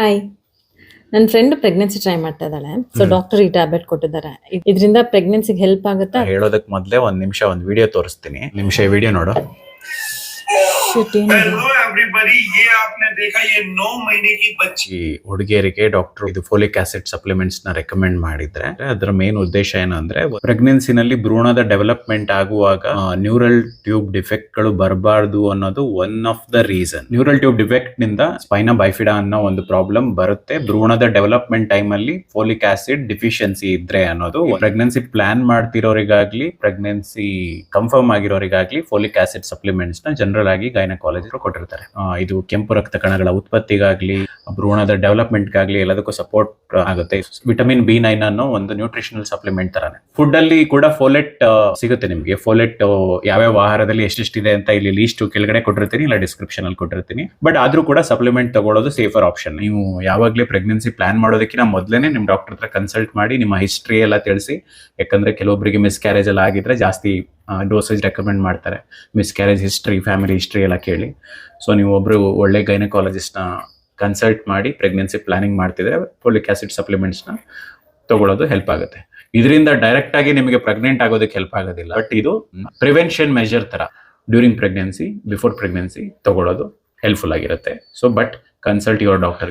Hi ನನ್ನ friend pregnancy try ಮಾಡ್ತಾ ಇದ್ದಾಳೆ ಸೊ ಡಾಕ್ಟರ್ ಈ ಟ್ಯಾಬ್ಲೆಟ್ ಕೊಟ್ಟಿದ್ದಾರೆ. ಇದರಿಂದ ಪ್ರೆಗ್ನೆನ್ಸಿಗೆ ಹೆಲ್ಪ್ ಆಗುತ್ತಾ? ಹೇಳೋದಕ್ಕೆ ಮೊದ್ಲೇ ಒಂದ್ ನಿಮಿಷ ಒಂದ್ ವಿಡಿಯೋ ತೋರಿಸ್ತೀನಿ. ನಿಮಿಷ ವಿಡಿಯೋ ನೋಡು. Shit, ಏನಿದೆ? हेलो एवरीबॉडी ये आपने देखा ये नौ महीने की बच्ची ಈ ಹುಡುಗಿಯರಿಗೆ ಡಾಕ್ಟರ್ ಇದು ಫೋಲಿಕ್ ಆಸಿಡ್ ಸಪ್ಲಿಮೆಂಟ್ಸ್ ನ ರೆಕಮೆಂಡ್ ಮಾಡಿದ್ರೆ ಅದರ ಮೇನ್ ಉದ್ದೇಶ ಏನಂದ್ರೆ ಪ್ರೆಗ್ನೆನ್ಸಿನಲ್ಲಿ ಭ್ರೂಣದ ಡೆವಲಪ್ಮೆಂಟ್ ಆಗುವಾಗ ನ್ಯೂರಲ್ ಟ್ಯೂಬ್ ಡಿಫೆಕ್ಟ್ ಗಳು ಬರಬಾರ್ದು ಅನ್ನೋದು one of the reason neural tube defect ನಿಂದ ಸ್ಪೈನ ಬೈಫಿಡಾ ಅನ್ನೋ ಒಂದು ಪ್ರಾಬ್ಲಮ್ ಬರುತ್ತೆ ಭ್ರೂಣದ ಡೆವಲಪ್ಮೆಂಟ್ ಟೈಮ್ ಅಲ್ಲಿ ಫೋಲಿಕ್ ಆಸಿಡ್ ಡಿಫಿಷಿಯನ್ಸಿ ಇದ್ರೆ ಅನ್ನೋದು ಪ್ರೆಗ್ನೆನ್ಸಿ ಪ್ಲಾನ್ ಮಾಡ್ತಿರೋರಿಗಾಗ್ಲಿ ಪ್ರೆಗ್ನೆನ್ಸಿ ಕನ್ಫರ್ಮ್ ಆಗಿರೋರಿಗಾಗ್ಲಿ ಫೋಲಿಕ್ ಆಸಿಡ್ ಸಪ್ಲಿಮೆಂಟ್ಸ್ ನ ಜನರಲ್ ಆಗಿ ಗೈನಕಾಲಜಿಸ್ಟ್ ಕೊಟ್ಟಿರ್ತಾರೆ ಆ, ಇದು ಕೆಂಪು ರಕ್ತ ಕಣಗಳ ಉತ್ಪತ್ತಿಗಾಗ್ಲಿ ಭ್ರೂಣದ ಡೆವಲಪ್ಮೆಂಟ್ ಗಾಗ್ಲಿ ಎಲ್ಲದಕ್ಕೂ ಸಪೋರ್ಟ್ ಆಗುತ್ತೆ. ವಿಟಮಿನ್ ಬಿ ನೈನ್ ಅನ್ನೋ ಒಂದು ನ್ಯೂಟ್ರಿಷನಲ್ ಸಪ್ಲಿಮೆಂಟ್ ತರಾನೆ. ಫುಡ್ ಅಲ್ಲಿ ಕೂಡ ಫೋಲೆಟ್ ಸಿಗುತ್ತೆ ನಿಮಗೆ. ಫೋಲೆಟ್ ಯಾವ್ಯಾವ ಆಹಾರದಲ್ಲಿ ಎಷ್ಟೆಷ್ಟಿದೆ ಅಂತ ಇಲ್ಲಿ ಲೀಸ್ಟ್ ಕೆಳಗಡೆ ಕೊಟ್ಟಿರ್ತೀನಿ ಇಲ್ಲ ಡಿಸ್ಕ್ರಿಪ್ಷನ್ ಅಲ್ಲಿ ಕೊಟ್ಟಿರ್ತೀನಿ. ಬಟ್ ಆದ್ರೂ ಕೂಡ ಸಪ್ಲಿಮೆಂಟ್ ತಗೊಳ್ಳೋದು ಸೇಫರ್ ಆಪ್ಷನ್ ನೀವು ಯಾವಾಗಲೇ ಪ್ರೆಗ್ನೆನ್ಸಿ ಪ್ಲಾನ್ ಮಾಡೋದಕ್ಕಿಂತ ಮೊದಲೇನೆ ನಿಮ್ ಡಾಕ್ಟರ್ ಹತ್ರ ಕನ್ಸಲ್ಟ್ ಮಾಡಿ ನಿಮ್ಮ ಹಿಸ್ಟ್ರಿ ಎಲ್ಲ ತಿಳಿಸಿ. ಯಾಕಂದ್ರೆ ಕೆಲವೊಬ್ಬರಿಗೆ ಮಿಸ್ಕ್ಯಾರೇಜ್ ಎಲ್ಲ ಆಗಿದ್ರೆ ಜಾಸ್ತಿ ಡೋಸೇಜ್ ರೆಕಮೆಂಡ್ ಮಾಡ್ತಾರೆ. Miscarriage history family history ಎಲ್ಲ ಕೇಳಿ. ಸೊ ನೀವು ಒಬ್ರು ಒಳ್ಳೆ ಗೈನಕಾಲಜಿಸ್ಟ್ನ ಕನ್ಸಲ್ಟ್ ಮಾಡಿ ಪ್ರೆಗ್ನೆನ್ಸಿ ಪ್ಲಾನಿಂಗ್ ಮಾಡ್ತಿದ್ರೆ ಫೋಲಿಕ್ ಆ್ಯಸಿಡ್ ಸಪ್ಲಿಮೆಂಟ್ಸ್ನ ತಗೊಳ್ಳೋದು ಹೆಲ್ಪ್ ಆಗುತ್ತೆ. ಇದರಿಂದ ಡೈರೆಕ್ಟ್ ಆಗಿ ನಿಮಗೆ ಪ್ರೆಗ್ನೆಂಟ್ ಆಗೋದಕ್ಕೆ ಹೆಲ್ಪ್ ಆಗೋದಿಲ್ಲ. ಬಟ್ ಇದು ಪ್ರಿವೆನ್ಷನ್ ಮೆಜರ್ ತರ ಡ್ಯೂರಿಂಗ್ ಪ್ರೆಗ್ನೆನ್ಸಿ ಬಿಫೋರ್ ಪ್ರೆಗ್ನೆನ್ಸಿ ತಗೊಳ್ಳೋದು ಹೆಲ್ಪ್ಫುಲ್ ಆಗಿರುತ್ತೆ. So but consult your doctor